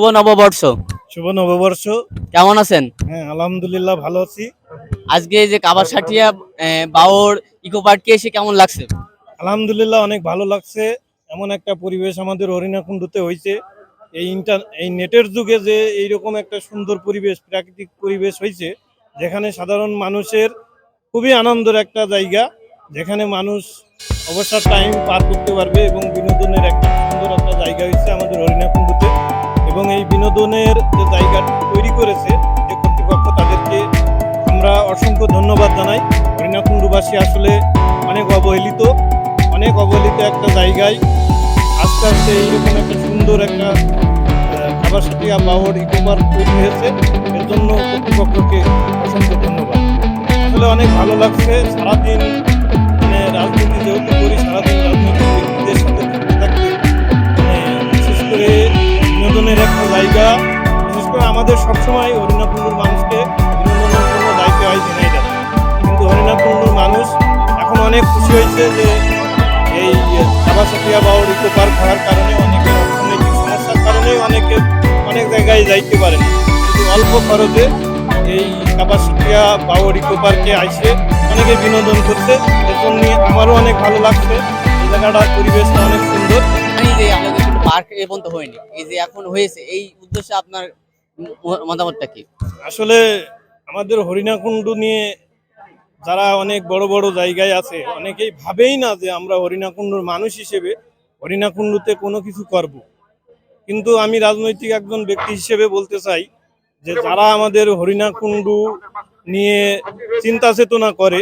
শুভ নববর্ষ। শুভ নববর্ষ। কেমন আছেন? হ্যাঁ আলহামদুলিল্লাহ ভালো আছি। আজকে এই যে কাবাসাটিয়া বাওর ইকো পার্কে এসে কেমন লাগছে? আলহামদুলিল্লাহ অনেক ভালো লাগছে। এমন একটা পরিবেশ আমাদের হরিণাকুণ্ডুতে হয়েছে। এই ইন্টার এই নেটের যুগে যে এইরকম একটা সুন্দর পরিবেশ প্রাকৃতিক পরিবেশ হয়েছে যেখানে সাধারণ মানুষের খুবই আনন্দের একটা জায়গা যেখানে মানুষ অবসর টাইম পার করতে পারবে এবং বিনোদনের একটা সুন্দর একটা জায়গা হয়েছে আমাদের হরিণাকুণ্ডুতে এবং এই বিনোদনের যে জায়গা তৈরি করেছে যে কর্তৃপক্ষ তাদেরকে আমরা অসংখ্য ধন্যবাদ জানাই। হরিণাকুণ্ডুবাসী আসলে অনেক অবহেলিত অনেক অবহেলিত একটা জায়গায়। আস্তে আস্তে এইরকম একটা সুন্দর একটা খাবারসাটিয়া বাওয়ার ইকো পার্ক তৈরি হয়েছে। এর জন্য কর্তৃপক্ষকে অসংখ্য ধন্যবাদ। আসলে অনেক ভালো লাগছে। সারাদিন মানে রাজনীতি যেহেতু করি, সারাদিন রাজনৈতিক বিনোদনের একটা জায়গা। বিশেষ করে আমাদের সবসময় হরিণাকুণ্ডুর মানুষকে বিনোদনের জন্য দায়িত্ব হয় যাবে কিন্তু হরিণাকুণ্ডুর মানুষ এখন অনেক খুশি হয়েছে যে এই কাবাসাটিয়া বাউর ইকো পার্ক হওয়ার কারণে অনেকের অর্থনৈতিক সমস্যার কারণে অনেকে অনেক জায়গায় যাইতে পারেন কিন্তু অল্প খরচে এই কাবাসাটিয়া বাউর ইকো পার্কে আইসে অনেকে বিনোদন করছে। এর জন্য আমারও অনেক ভালো লাগছে। এই জায়গাটার পরিবেশটা অনেক সুন্দর। হয়নি। এই যে এখন হয়েছে, এই উদ্দেশ্যে আপনার মতামতটা কি? আসলে আমাদের হরিণাকুণ্ডু নিয়ে যারা অনেক বড় বড় জায়গায় আছে, অনেকেই ভাবেই না যে আমরা হরিণাকুণ্ডুর মানুষ হিসেবে হরিণাকুণ্ডুতে কোনো কিছু করব। কিন্তু আমি রাজনৈতিক একজন ব্যক্তি হিসেবে বলতে চাই যে যারা আমাদের হরিণাকুণ্ডু নিয়ে চিন্তা চেতনা করে,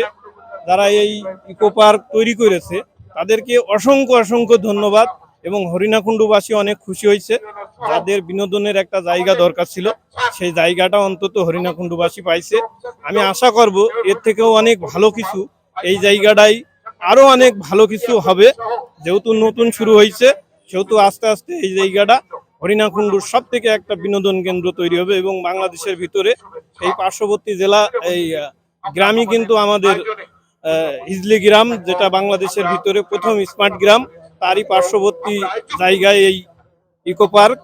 যারা এই ইকো পার্ক তৈরি করেছে, তাদেরকে অসংখ্য অসংখ্য ধন্যবাদ। এবং হরিণাকুণ্ডুবাসী অনেক খুশি হয়েছে। যাদের বিনোদনের একটা জায়গা দরকার ছিল, সেই জায়গাটা অন্তত হরিণাকুণ্ডুবাসী পাইছে। আমি আশা করব এর থেকেও অনেক ভালো কিছু এই জায়গাটাই আরও অনেক ভালো কিছু হবে। যেহেতু নতুন শুরু হয়েছে, সেহেতু আস্তে আস্তে এই জায়গাটা হরিণাকুণ্ডুর সব থেকে একটা বিনোদন কেন্দ্র তৈরি হবে এবং বাংলাদেশের ভিতরে এই পার্শ্ববর্তী জেলা, এই গ্রামই কিন্তু আমাদের হিজলি গ্রাম, যেটা বাংলাদেশের ভিতরে প্রথম স্মার্ট গ্রাম। তারই পার্শ্ববর্তী জায়গায় এই ইকো পার্ক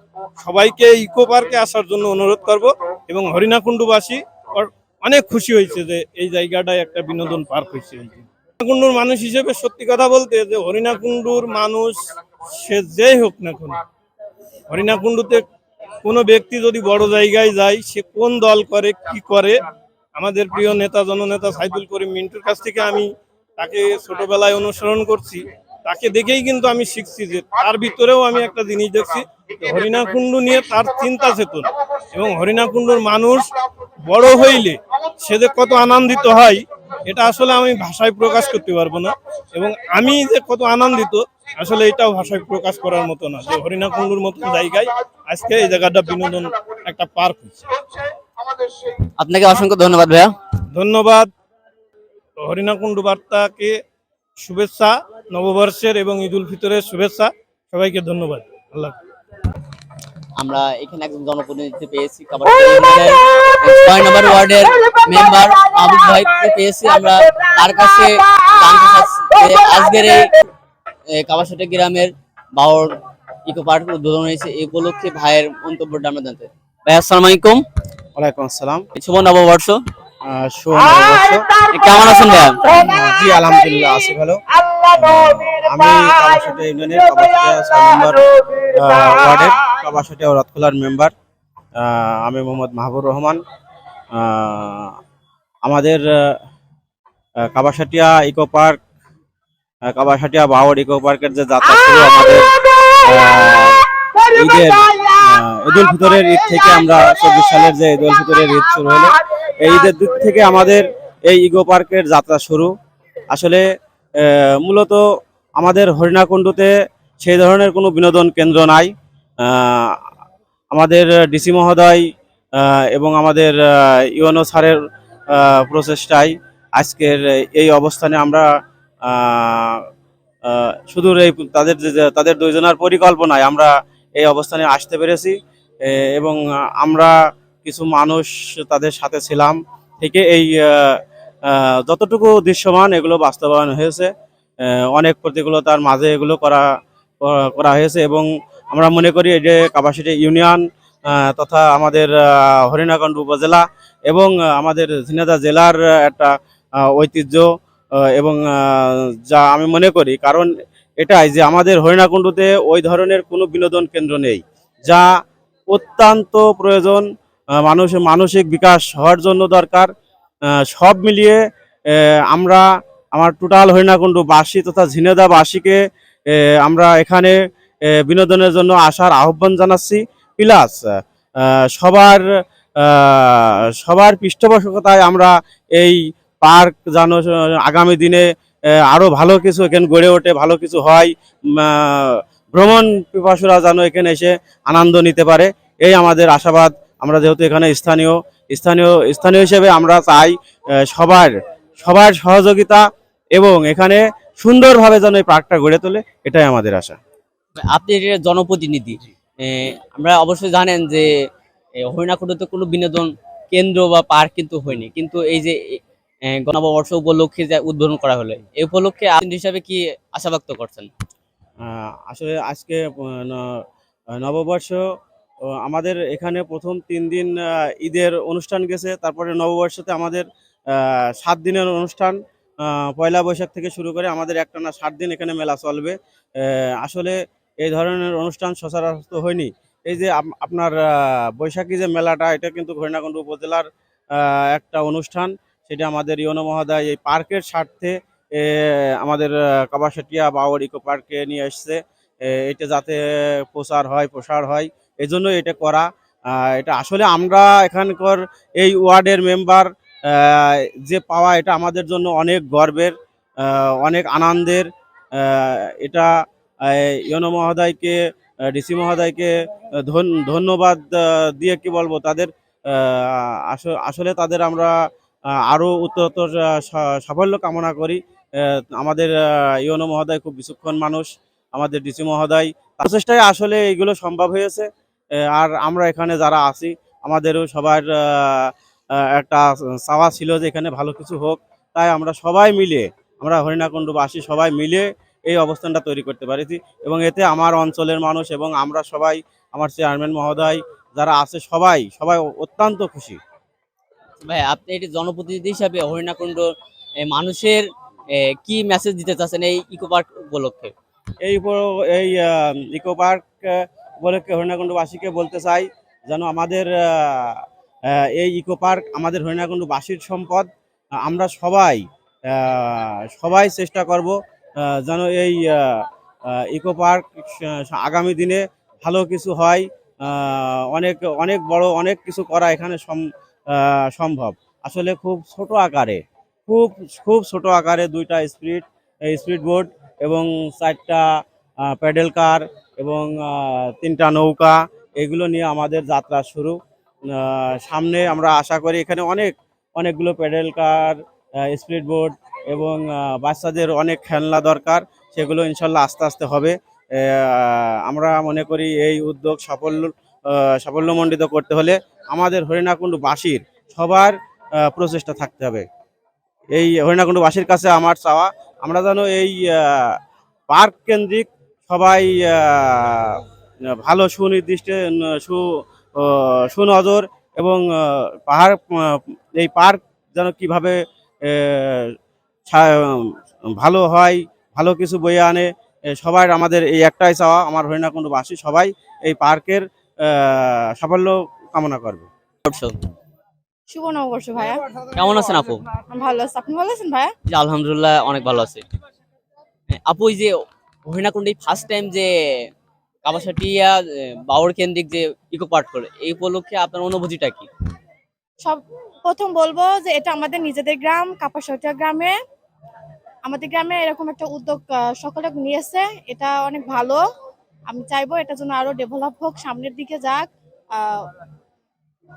সবাইকে ইকো পার্কে আসার জন্য অনুরোধ করব এবং হরিণাকুণ্ডুবাসী অনেক খুশি হয়েছে যে এই জায়গাটায় একটা বিনোদন পার্ক হয়েছে। হরিণাকুণ্ডুর মানুষ হিসেবে সত্যি কথা বলতে যে হরিণাকুণ্ডুর মানুষ সে যেই হোক না কেন, হরিণাকুণ্ডুতে কোনো ব্যক্তি যদি বড় জায়গায় যায়, সে কোন দল করে, কি করে, আমাদের প্রিয় নেতা, জননেতা সাইদুল করিম মিন্টুর কাছ থেকে আমি তাকে ছোটবেলায় অনুসরণ করছি তাকে দেখেই কিন্তু আমি শিখছি যে তার ভিতরেও আমি একটা জিনিস দেখছি হরিণাকুণ্ডু নিয়ে তার চিন্তা চেতনা। এবং হরিণাকুণ্ডুর মানুষ বড় হইলে সে যে কত আনন্দিত হয় এটা আসলে আমি ভাষায় প্রকাশ করতে পারব না। এবং আমি যে কত আনন্দিত আসলে এটাও ভাষায় প্রকাশ করার মতো না। যে হরিণাকুণ্ডুর মতো জায়গায় আজকে এই জায়গাটা বিনোদন একটা পার্ক হচ্ছে আপনাকে অসংখ্য ধন্যবাদ ভাইয়া। ধন্যবাদ। হরিণাকুণ্ডু বার্তাকে শুভেচ্ছা। নববর্ষের এবং ঈদ উল ফিতরের শুভেচ্ছা। সবাইকে ধন্যবাদ। আল্লাহ আমরা এখানে একজন জনপ্রতিনিধি পেয়েছি ছয় নম্বর ওয়ার্ডের মেম্বার আবুল ভাইকে পেয়েছি। আমরা তার কাছে আজকের এই গ্রামের ইকো পার্ক উদ্বোধন হয়েছে এই উপলক্ষে ভাইয়ের মন্তব্যটা আমরা জানতে ভাই আসসালামু আলাইকুম। ওয়ালাইকুম আসসালাম। শুভ নববর্ষ। কেমন আছেন জি আলহামদুলিল্লাহ আছি ভালো। আমি কাবাসটিয়া ইউনিয়নের কাবাসটিয়া ছয় নম্বর ওয়ার্ডের কাবাসটিয়া রথখোলার মেম্বার। আহ, আমি মোহাম্মদ মাহবুর রহমান। আহ, আমাদের Kabasatia eco park Kabasatia Bawar eco পার্কের যে যাত্রা শুরু আমাদের ঈদের আহ, ঈদুল ফিতরের ঈদ থেকে আমরা চব্বিশ সালের যে ঈদুল ফিতরের ঈদ শুরু হলো, এই ঈদের দিক থেকে আমাদের এই ইগো পার্কের যাত্রা শুরু। আসলে মূলত আমাদের হরিণাকুণ্ডুতে সেই ধরনের কোনো বিনোদন কেন্দ্র নাই। আমাদের ডিসি মহোদয় এবং আমাদের ইউএনও স্যারের প্রচেষ্টায় আজকের এই অবস্থানে আমরা সুদূর এই তাদের তাদের দুইজনার পরিকল্পনায় আমরা এই অবস্থানে আসতে পেরেছি। এবং আমরা কিছু মানুষ তাদের সাথে ছিলাম। থেকে এই যতটুকু দৃশ্যমান এগুলো বাস্তবায়ন হয়েছে। অনেক প্রতিকূলতার মাঝে এগুলো করা করা- হয়েছে এবং আমরা মনে করি এই যে কাপাসিটি ইউনিয়ন তথা আমাদের আহ, হরিণাকন্ড উপজেলা এবং আমাদের ঝিনাইদহ জেলার একটা ঐতিহ্য এবং যা আমি মনে করি কারণ এটাই যে আমাদের হরিণাকুণ্ডুতে ওই ধরনের কোনো বিনোদন কেন্দ্র নেই, যা অত্যন্ত প্রয়োজন মানুষের মানসিক বিকাশ হওয়ার জন্য দরকার। সব মিলিয়ে আমরা আমার টোটাল হরিণাকুণ্ডু বাসী তথা ঝিনেদা বাসীকে আমরা এখানে বিনোদনের জন্য আসার আহ্বান জানাচ্ছি। প্লাস সবার সবার পৃষ্ঠপোষকতায় আমরা এই পার্ক যেন, আগামী দিনে আহ, আরও ভালো কিছু এখানে গড়ে ওঠে ভালো কিছু হয় ভ্রমণ পিপাসুরা যেন এখানে এসে আনন্দ নিতে পারে এই আমাদের আশাবাদ। আমরা যেহেতু এখানে স্থানীয় স্থানীয় স্থানীয় হিসেবে আমরা চাই আহ, সবার সবার সহযোগিতা এবং এখানে সুন্দরভাবে যেন এই পার্কটা গড়ে তোলে এটাই আমাদের আশা। আপনি যে জনপ্রতিনিধি। আমরা অবশ্যই জানেন যে এ, হরিণাকুণ্ডুতে কোনো বিনোদন কেন্দ্র বা পার্ক কিন্তু হয়নি। কিন্তু এই যে গণবর্ষ উপলক্ষে যে উদ্বোধন করা হলো এই উপলক্ষে আপনি হিসাবে কি আশা ব্যক্ত করছেন আসলে আজকে ন- নববর্ষ আমাদের এখানে প্রথম তিন দিন ঈদের অনুষ্ঠান গেছে, তারপরে নববর্ষতে আমাদের সাত দিনের অনুষ্ঠান পয়লা বৈশাখ থেকে শুরু করে আমাদের একটানা সাত দিন এখানে মেলা চলবে। আসলে এই ধরনের অনুষ্ঠান সচরাচর হয়নি। এই যে আপ- আপনার বৈশাখী যে মেলাটা, এটা কিন্তু হরিণাকুণ্ড উপজেলার একটা অনুষ্ঠান। সেটা আমাদের ইয়নো মহোদয় এই পার্কের স্বার্থে আমাদের কাবাসেটিয়া বাওয়ার ইকো পার্কে নিয়ে এসছে। এটা যাতে প্রচার হয়, প্রসার হয় এই জন্য এটা করা। এটা আসলে আমরা এখানকার এই ওয়ার্ডের মেম্বার যে পাওয়া এটা আমাদের জন্য অনেক গর্বের অনেক আনন্দের। এটা ইয়নো মহোদয়কে ডিসি মহোদয়কে ধন- ধন্যবাদ দিয়ে কি বলব তাদের আস- আসলে তাদের আমরা আহ, আরও উত্তরোত্তর সাফল্য কামনা করি। আমাদের ইয়নো মহোদয় খুব বিচক্ষণ মানুষ আমাদের ডিসি মহোদয়। তার চেষ্টায় আসলে এগুলো সম্ভব হয়েছে। আর আমরা এখানে যারা আছি আমাদেরও সবার একটা চাওয়া ছিল যে এখানে ভালো কিছু হোক। তাই আমরা সবাই মিলে আমরা হরিণাকুণ্ডবাসী সবাই মিলে এই অবস্থানটা তৈরি করতে পেরেছি। এবং এতে আমার অঞ্চলের মানুষ এবং আমরা সবাই আমার চেয়ারম্যান মহোদয় যারা আছে সবাই সবাই অত্যন্ত খুশি। ভাই, আপনি এটি জনপ্রতিনিধি হিসাবে হরিণাকুণ্ড মানুষের কি মেসেজ দিতে চাচ্ছেন এই ইকো পার্ক উপলক্ষে? এই এই ইকো পার্ক উপলক্ষে হরিণাকুণ্ডবাসীকে বলতে চাই, যেন আমাদের এই ইকো পার্ক আমাদের হরিণাকুণ্ডবাসীর সম্পদ আমরা সবাই সবাই চেষ্টা করব যেন এই ইকো পার্ক আগামী দিনে ভালো কিছু হয় অনেক অনেক বড়, অনেক কিছু করা এখানে সম্ভব। আসলে খুব ছোট আকারে, খুব খুব ছোট আকারে দুইটা স্পিড স্পিড বোর্ড এবং চারটা প্যাডেল কার এবং তিনটা নৌকা, এগুলো নিয়ে আমাদের যাত্রা শুরু। সামনে আমরা আশা করি এখানে অনেক, অনেকগুলো প্যাডেল কার স্পিড বোর্ড এবং বাচ্চাদের অনেক খেলনা দরকার, সেগুলো ইনশাল্লাহ আস্তে আস্তে হবে। আমরা মনে করি এই উদ্যোগ সাফল্য সাফল্যমণ্ডিত করতে হলে আমাদের হরিণাকুণ্ডবাসীর সবার প্রচেষ্টা থাকতে হবে। এই হরিণাকুণ্ডবাসীর কাছে আমার চাওয়া, আমরা যেন এই পার্ক কেন্দ্রিক সবাই ভালো সুনির্দিষ্ট সু সুনজর এবং পাহাড় এই পার্ক যেন কীভাবে ভালো হয়, ভালো কিছু বয়ে আনে সবার আমাদের এই একটাই চাওয়া, আমার হরিণাকুণ্ডবাসী সবাই এই পার্কের সাফল্য কামনা করবে। শুভ নববর্ষ ভাইয়া। কেমন আছেন আপু? ভালো আছি। আপনি ভালো আছেন ভাইয়া? আলহামদুলিল্লাহ অনেক ভালো আছে। আপু এই যে হরিণাকুণ্ডে ফার্স্ট টাইম যে কাবাসাটিয়া বাউর কেন্দ্রিক যে ইকো পার্ক করে এই উপলক্ষে আপনার অনুভূতিটা কি? সব প্রথম বলব যে এটা আমাদের নিজেদের গ্রাম কাপাসটিয়া গ্রামে। আমাদের গ্রামে এরকম একটা উদ্যোগ আহ, সকলে নিয়েছে। এটা অনেক ভালো। আমি চাইব এটা যেন আরও ডেভেলপ হোক সামনের দিকে যাক। আহ,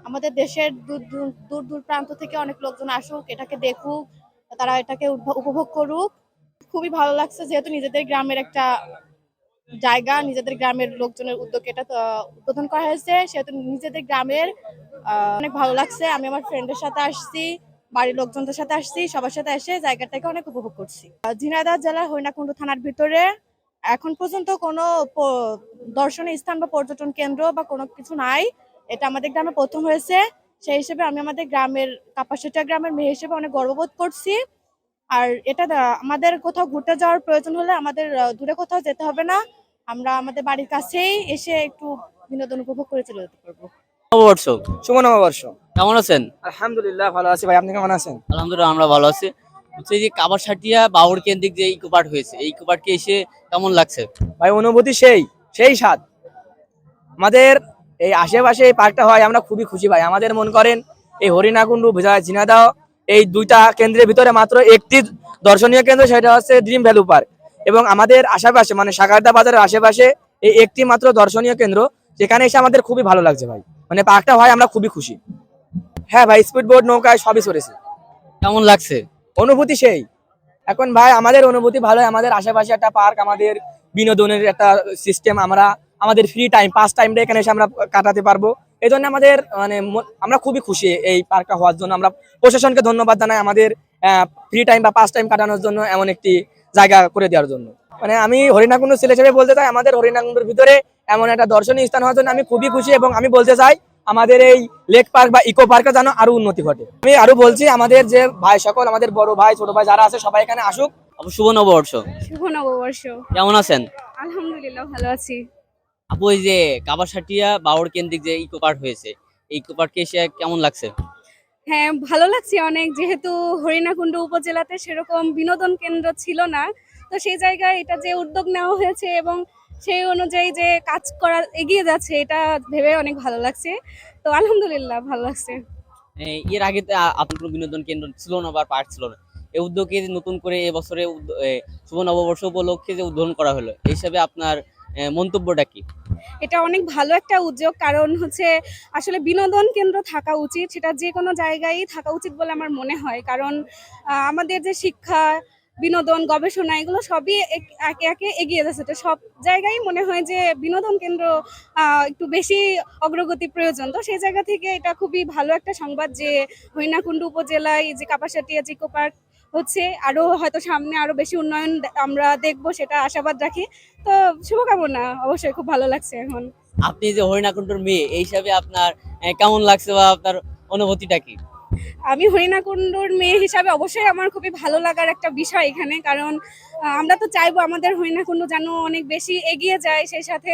আমাদের দেশের দূর দূর দূর প্রান্ত থেকে অনেক লোকজন আসুক, এটাকে দেখুক, তারা এটাকে উপভোগ করুক। খুবই ভালো লাগছে যেহেতু নিজেদের গ্রামের একটা জায়গা, নিজেদের গ্রামের লোকজনের উদ্যোগে এটা উদ্বোধন করা হয়েছে। সেহেতু নিজেদের গ্রামের অনেক ভালো লাগছে। আমি আমার ফ্রেন্ডের সাথে আসছি, বাড়ির লোকজনদের সাথে আসছি, সবার সাথে এসে জায়গাটাকে অনেক উপভোগ করছি। ঝিনাইদহ জেলার হরিণাকুণ্ড থানার ভিতরে এখন পর্যন্ত কোনো দর্শনীয় স্থান বা পর্যটন কেন্দ্র বা কোনো কিছু নাই। এটা আমাদের গ্রামে প্রথম হয়েছে। সেই হিসেবে আমি আমাদের গ্রামের কাপাসিটা গ্রামের মেয়ে হিসেবে অনেক গর্ববোধ করছি। আর এটা আমাদের কোথাও ঘুরতে যাওয়ার প্রয়োজন হলে আমাদের দূরে কোথাও যেতে হবে না। আমরা আমাদের বাড়ির কাছেই এসে একটু বিনোদন উপভোগ করে চলে যেতে পারব। নববর্ষ। শুভ নববর্ষ। কেমন আছেন? আলহামদুলিল্লাহ ভালো আছি। ভাই আপনি কেমন আছেন? আলহামদুলিল্লাহ আমরা ভালো আছি। হচ্ছে যে কাবারসাটিয়া বাউর কেন্দ্রিক যে ইকো পার্ক হয়েছে এই ইকো পার্কে এসে কেমন লাগছে? ভাই অনুভূতি সেই সেই স্বাদ। আমাদের এই আশেপাশে এই পার্কটা হয় আমরা খুবই খুশি ভাই। আমাদের মন করেন এই হরিণাকুণ্ডু ভেজা ঝিনাদাও এই দুইটা কেন্দ্রের ভিতরে মাত্র একটি দর্শনীয় কেন্দ্র সেটা হচ্ছে ড্রিম ভ্যালু পার্ক এবং আমাদের আশেপাশে মানে সাগারদা বাজারের আশেপাশে এই একটি মাত্র দর্শনীয় কেন্দ্র যেখানে এসে আমাদের খুবই ভালো লাগছে ভাই। মানে পার্কটা হয় আমরা খুবই খুশি। হ্যাঁ ভাই স্পিড বোট নৌকায় সবই চড়েছি। কেমন লাগছে? অনুভূতি সেই। এখন ভাই আমাদের অনুভূতি ভালো আমাদের আশেপাশে একটা পার্ক আমাদের বিনোদনের একটা সিস্টেম আমরা আমাদের ফ্রি টাইম পাস টাইমটা এখানে এসে আমরা কাটাতে পারব। এই জন্য আমাদের মানে আমরা খুবই খুশি এই পার্কটা হওয়ার জন্য। আমরা প্রশাসনকে ধন্যবাদ জানাই আমাদের ফ্রি টাইম বা পাস টাইম কাটানোর জন্য এমন একটি জায়গা করে দেওয়ার জন্য। মানে আমি হরিণাকুণ্ড ছেলে হিসেবে বলতে চাই আমাদের হরিণাকুণ্ডের ভিতরে এমন একটা দর্শনীয় স্থান হওয়ার জন্য আমি খুবই খুশি এবং আমি বলতে চাই আমাদের এই লেক পার্ক বা ইকো পার্কে যেন আরও উন্নতি ঘটে। আমি আরও বলছি আমাদের যে ভাই সকল আমাদের বড় ভাই ছোট ভাই যারা আছে সবাই এখানে আসুক। শুভ নববর্ষ। শুভ নববর্ষ। কেমন আছেন? আলহামদুলিল্লাহ ভালো আছি। আপু এই যে কাবারসাটিয়া বাউর কেন্দ্রিক যে ইকো পার্ক হয়েছে এই ইকো পার্কে এসে কেমন লাগছে? হ্যাঁ ভালো লাগছে অনেক। যেহেতু হরিণাকুণ্ড উপজেলাতে সেরকম বিনোদন কেন্দ্র ছিল না তো সেই জায়গায় এটা যে উদ্যোগ নেওয়া হয়েছে এবং সেই অনুযায়ী যে কাজ করা এগিয়ে যাচ্ছে এটা ভেবে অনেক ভালো লাগছে। তো আলহামদুলিল্লাহ ভালো লাগছে। এর আগে আপনার কোনো বিনোদন কেন্দ্র ছিল না বা পার্ক ছিল না। এই উদ্যোগে যে নতুন করে এবছরে শুভ নববর্ষ উপলক্ষে যে উদ্বোধন করা হলো এই হিসাবে আপনার মন্তব্যটা কি? এটা অনেক ভালো একটা উদ্যোগ, কারণ হচ্ছে আসলে বিনোদন কেন্দ্র থাকা উচিত, সেটা যে কোনো জায়গায় থাকা উচিত বলে আমার মনে হয়। কারণ আমাদের যে শিক্ষা, বিনোদন, গবেষণা, এগুলো সবই এক- একে এগিয়ে যাচ্ছে। তো সব জায়গায় মনে হয় যে বিনোদন কেন্দ্র একটু বেশি অগ্রগতি প্রয়োজন। তো সেই জায়গা থেকে এটা খুবই ভালো একটা সংবাদ যে হরিণাকুণ্ডু উপজেলায় যে কাপাসাটিয়া জিকো পার্ক হচ্ছে, আরও হয়তো সামনে আরও বেশি উন্নয়ন আমরা দেখব, সেটা আশাবাদ রাখি। তো শুভকামনা, অবশ্যই খুব ভালো লাগছে এখন। আপনি যে হরিণাকুণ্ডুর মেয়ে, এই হিসাবে আপনার কেমন লাগছে বা আপনার অনুভূতিটা কি? আমি হরিণাকুণ্ডুর মেয়ে হিসাবে অবশ্যই আমার খুবই ভালো লাগার একটা বিষয় এখানে, কারণ আমরা তো চাইব আমাদের হরিণাকুণ্ড যেন অনেক বেশি এগিয়ে যায়, সেই সাথে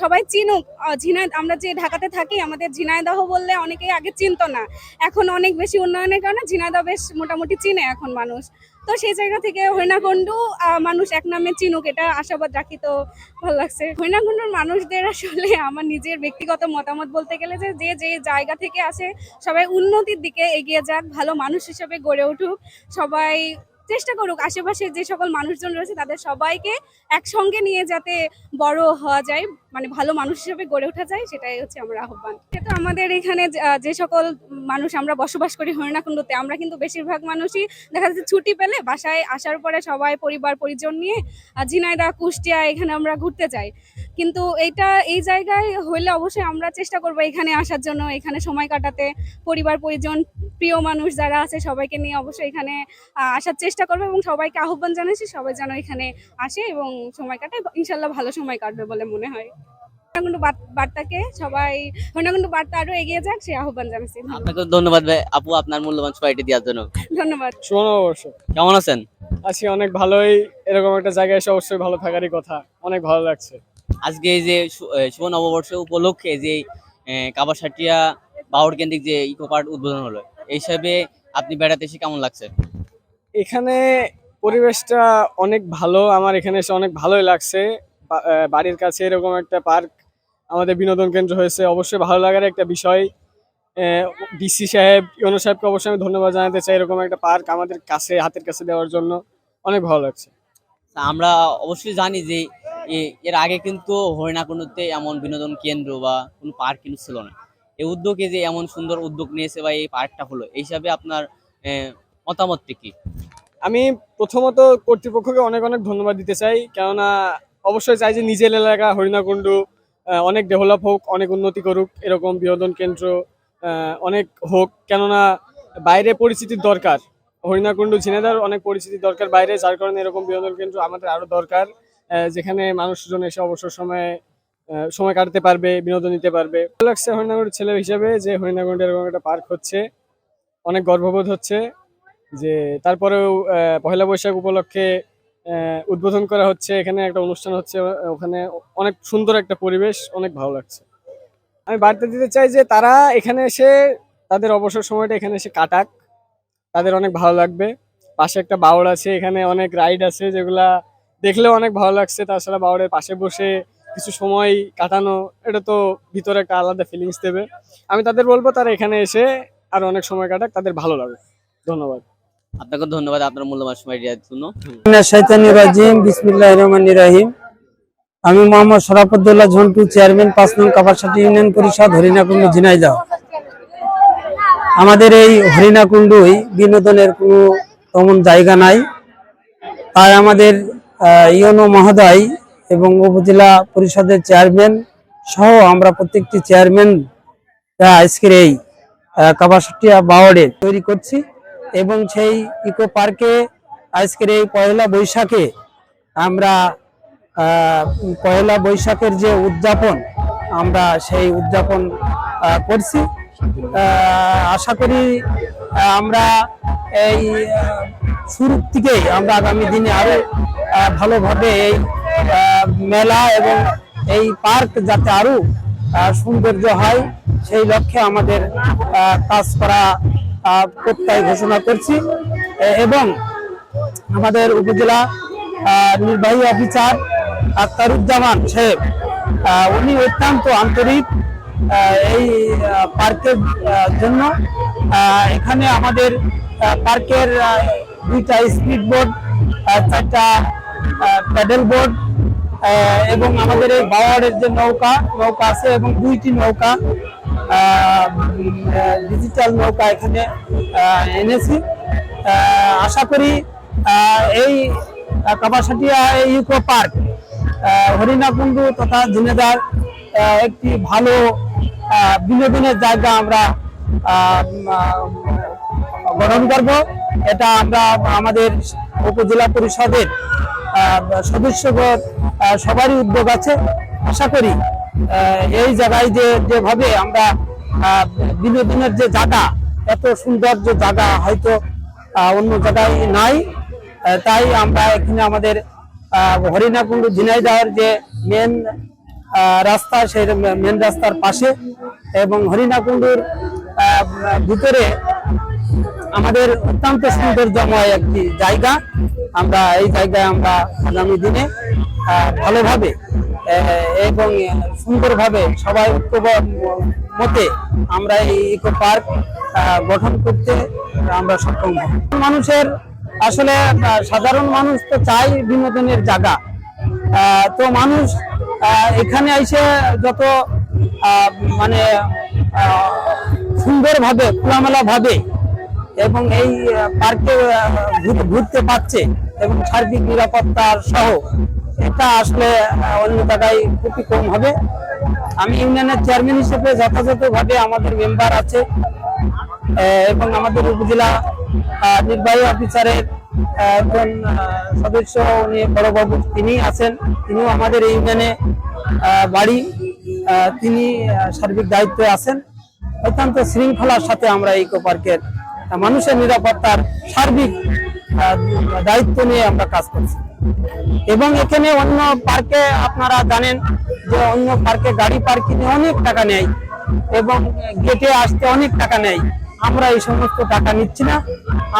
সবাই চিনুক। ঝিনাই, আমরা যে ঢাকাতে থাকি, আমাদের ঝিনাইদহ বললে অনেকেই আগে চিনত না। এখন অনেক বেশি উন্নয়নের কারণে ঝিনাইদহ বেশ মোটামুটি চিনে এখন মানুষ। তো সেই জায়গা থেকে হরিণাকুণ্ডু মানুষ এক নামে চিনুক, এটা আশাবাদ রাখি, তো ভালো লাগছে। হরিণাকুণ্ডুর মানুষদের আসলে আমার নিজের ব্যক্তিগত মতামত বলতে গেলে যে যে যে জায়গা থেকে আসে, সবাই উন্নতির দিকে এগিয়ে যাক, ভালো মানুষ হিসেবে গড়ে উঠুক, সবাই চেষ্টা করুক আশেপাশে যে সকল মানুষজন রয়েছে তাদের সবাইকে একসঙ্গে নিয়ে যাতে বড় হওয়া যায় মানে ভালো মানুষ হিসেবে গড়ে ওঠা যায়, সেটাই হচ্ছে আমার আহ্বান। যেহেতু আমাদের এখানে যে সকল মানুষ আমরা বসবাস করি হরিণাকুণ্ডতে, আমরা কিন্তু বেশিরভাগ মানুষই দেখা যাচ্ছে ছুটি পেলে বাসায় আসার পরে সবাই পরিবার পরিজন নিয়ে ঝিনাইদা কুষ্টিয়া এখানে আমরা ঘুরতে যাই। কিন্তু এইটা এই জায়গায় হইলে অবশ্যই আমরা চেষ্টা করব এখানে আসার জন্য এখানে সময় কাটাতে। পরিবার পরিজন প্রিয় মানুষ যারা আছে সবাইকে নিয়ে অবশ্যই এখানে আসার চেষ্টা করব এবং সবাইকে আহ্বান জানাচ্ছি সবাই যেন এখানে আসে এবং সময় কাটায়। ইনশাল্লাহ ভালো সময় কাটবে বলে মনে হয়। বার্তাকে সবাই বার্তা আরও এগিয়ে যাক সেই আহ্বান জানাচ্ছি। ধন্যবাদ। আপনাকে ধন্যবাদ ভাই আপু আপনার মূল্যবান সময়টি দেওয়ার জন্য। ধন্যবাদ। কেমন আছেন? আজকে অনেক ভালোই এরকম একটা জায়গায় এসে অবশ্যই ভালো থাকারই কথা। অনেক ভালো লাগছে। আজকে এই যে শুভ নববর্ষ উপলক্ষে যে এ, কাবারসাটিয়া বাউর কেন্দ্রিক যে ইকো পার্ক উদ্বোধন হলো এই হিসাবে আপনি বেড়াতে এসে কেমন লাগছে? এখানে পরিবেশটা অনেক ভালো আমার এখানে এসে অনেক ভালোই লাগছে। বাড়ির কাছে এরকম একটা পার্ক আমাদের বিনোদন কেন্দ্র হয়েছে অবশ্যই ভালো লাগার একটা বিষয়। ডিসি সাহেব ইউনো সাহেবকে অবশ্যই আমি ধন্যবাদ জানাতে চাই এরকম একটা পার্ক আমাদের কাছে হাতের কাছে দেওয়ার জন্য। অনেক ভালো লাগছে। আমরা অবশ্যই জানি যে এর আগে কিন্তু হরিণাকুণ্ডুতে এমন বিনোদন কেন্দ্র বা কোনো পার্ক কিন্তু ছিল না। এই উদ্যোগে যে এমন সুন্দর উদ্যোগ নিয়েছে বা এই পার্কটা হলো, এই হিসাবে আপনার মতামতটি কি? আমি প্রথমত কর্তৃপক্ষকে অনেক অনেক ধন্যবাদ দিতে চাই, কেননা অবশ্যই চাই যে নিজের এলাকা হরিণাকুণ্ডু অনেক ডেভেলপ হোক, অনেক উন্নতি করুক, এরকম বিনোদন কেন্দ্র অনেক হোক। কেননা বাইরে পরিচিতির দরকার, হরিণাকুণ্ডু ঝিনেদার অনেক পরিচিতির দরকার বাইরে, যার কারণে এরকম বিনোদন কেন্দ্র আমাদের আরও দরকার। যেখানে মানুষজন এসে অবসর সময়ে সময় কাটাতে পারবে, বিনোদন নিতে পারবে। ভালো লাগছে হরিণাকুণ্ডের ছেলে হিসেবে যে হরিণাকুণ্ডে এরকম একটা পার্ক হচ্ছে। অনেক গর্ববোধ হচ্ছে যে তারপরেও পহেলা বৈশাখ উপলক্ষে উদ্বোধন করা হচ্ছে। এখানে একটা অনুষ্ঠান হচ্ছে, ওখানে অনেক সুন্দর একটা পরিবেশ, অনেক ভালো লাগছে। আমি বার্তা দিতে চাই যে তারা এখানে এসে তাদের অবসর সময়টা এখানে এসে কাটাক। তাদের অনেক ভালো লাগবে। পাশে একটা বাওড় আছে, এখানে অনেক রাইড আছে যেগুলা দেখলেও অনেক ভালো লাগছে। তাছাড়া বাওড়ের পাশে বসে কিছু সময় কাটানো এটা তো ভিতরে একটা আলাদা ফিলিংস দেবে। আমি তাদের বলব তারা এখানে এসে আর অনেক সময় কাটাক তাদের ভালো লাগে ধন্যবাদ। আপনাকে ধন্যবাদ আপনার মূল্যবান সময় দেওয়ার জন্য। শৈতানি রাজিম বিসমিল্লাহ রহমান রাহিম। আমি মোহাম্মদ শরাফুদ্দোল্লাহ ঝন্টু চেয়ারম্যান পাঁচ নং কাপারসাটি ইউনিয়ন পরিষদ হরিণাকুণ্ড ঝিনাইদহ। আমাদের এই হরিণাকুণ্ডই বিনোদনের কোনো তেমন জায়গা নাই। তাই আমাদের ইউনো মহোদয় এবং উপজেলা পরিষদের চেয়ারম্যান সহ আমরা প্রত্যেকটি চেয়ারম্যান আজকের এই কাপাসাটিয়া বাওয়ার্ডে তৈরি করছি এবং সেই ইকো পার্কে আজকের এই পয়লা বৈশাখে আমরা পয়লা বৈশাখের যে উদযাপন আমরা সেই উদযাপন করছি। আশা করি আমরা এই শুরুর থেকেই আমরা আগামী দিনে আরও ভালোভাবে এই মেলা এবং এই পার্ক যাতে আরও সৌন্দর্য হয়, সেই লক্ষ্যে আমাদের কাজ করা প্রত্যয় ঘোষণা করছি। এবং আমাদের উপজেলা নির্বাহী অফিসার আক্তারুজ্জামান সাহেব উনি অত্যন্ত আন্তরিক এই পার্কের জন্য এখানে আমাদের পার্কের দুইটা স্পিড বোর্ড চারটা প্যাডেল বোর্ড এবং আমাদের এই বাওয়ারের যে নৌকা নৌকা আছে এবং দুইটি নৌকা ডিজিটাল নৌকা এখানে এনেছি। আশা করি এই আহ, কাপাসাটিয়া এই ইকো পার্ক হরিণাকুণ্ডু তথা ঝিনেদার আহ, একটি ভালো বিনোদনের জায়গা আমরা গঠন করব। এটা আমরা আমাদের উপজেলা পরিষদের আহ, সদস্যগণ সবারই উদ্যোগ আছে। আশা করি এই জায়গায় যে যেভাবে আমরা বিনোদনের যে জায়গা এত সুন্দর যে জায়গা হয়তো অন্য জায়গায় নাই। তাই আমরা এখানে আমাদের হরিণাকুণ্ডু ঝিনাইদহের যে মেন রাস্তা, সেই মেন রাস্তার পাশে এবং হরিণাকুণ্ডুর ভিতরে আমাদের অত্যন্ত সৌন্দর্যময় একটি জায়গা। আমরা এই জায়গায় আমরা আগামী দিনে ভালোভাবে এবং সুন্দরভাবে সবাই ঐক্য মতে আমরা এই ইকো পার্ক গঠন করতে আমরা সক্ষম হব। মানুষের আসলে সাধারণ মানুষ তো চাই বিনোদনের জায়গা। তো মানুষ এখানে এসে যত মানে সুন্দরভাবে খোলামেলা ভাবে এবং এই পার্কে ঘুরতে পারছে এবং সার্বিক নিরাপত্তার সহ এটা আসলে অন্য জায়গায় খুবই কম হবে। আমি ইউনিয়নের চেয়ারম্যান হিসেবে যথাযথভাবে আমাদের মেম্বার আছে এবং আমাদের উপজেলা নির্বাহী অফিসারের একজন সদস্য, উনি বড়বাবু তিনি আছেন। তিনিও আমাদের এই ইউনিয়নে বাড়ি তিনি সার্বিক দায়িত্বে আছেন। অত্যন্ত শৃঙ্খলার সাথে আমরা ইকো পার্কের মানুষের নিরাপত্তার সার্বিক দায়িত্ব নিয়ে আমরা কাজ করছি। এবং এখানে অন্য পার্কে আপনারা জানেন যে অন্য পার্কে গাড়ি পার্কিং অনেক টাকা নেয় এবং গেটে আসতে অনেক টাকা নেয়। আমরা এই সমস্ত টাকা নিচ্ছি না।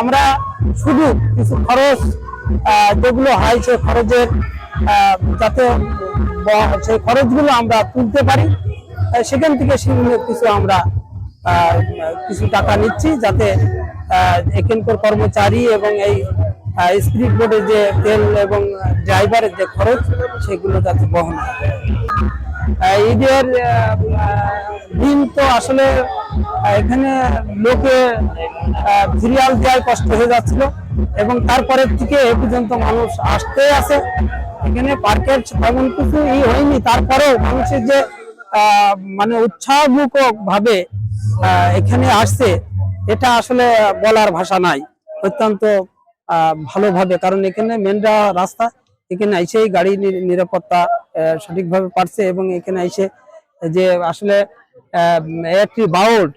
আমরা শুধু কিছু খরচ যেগুলো হয় সেই খরচের যাতে সেই খরচগুলো আমরা তুলতে পারি। সেখান থেকে সেগুলো কিছু আমরা কিছু টাকা নিচ্ছি যাতে এখানকার কর্মচারী এবং এই স্পিড বোর্ডের যে তেল এবং ড্রাইভারের যে খরচ, সেগুলো যাতে বহন হয়। ঈদের দিন তো আসলে এখানে লোকে সিরিয়াল দেওয়ায় কষ্ট হয়ে যাচ্ছিল। এবং তারপরের থেকে এ পর্যন্ত মানুষ আসতে আছে। এখানে পার্কের তেমন কিছু ই হয়নি। তারপরেও মানুষের যে মানে উৎসাহমূলক ভাবে এখানে আসছে, এটা আসলে বলার ভাষা নাই। অত্যন্ত ভালোভাবে, কারণ এখানে মেন রাস্তা। এখানে এসেই গাড়ি নিরাপত্তা সঠিকভাবে পারছে এবং এখানে এসে যে আসলে একটি বাউড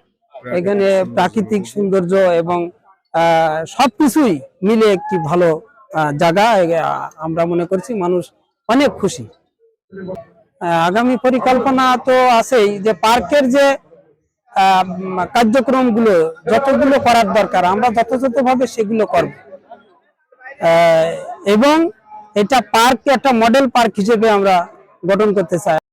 এখানে প্রাকৃতিক সৌন্দর্য এবং সবকিছুই মিলে একটি ভালো জায়গা আমরা মনে করছি মানুষ অনেক খুশি। আগামী পরিকল্পনা তো আছেই যে পার্কের যে কার্যক্রমগুলো যতগুলো করার দরকার, আমরা যথাযথভাবে সেগুলো করব। এবং এটা পার্ক একটা মডেল পার্ক হিসেবে আমরা গঠন করতে চাই।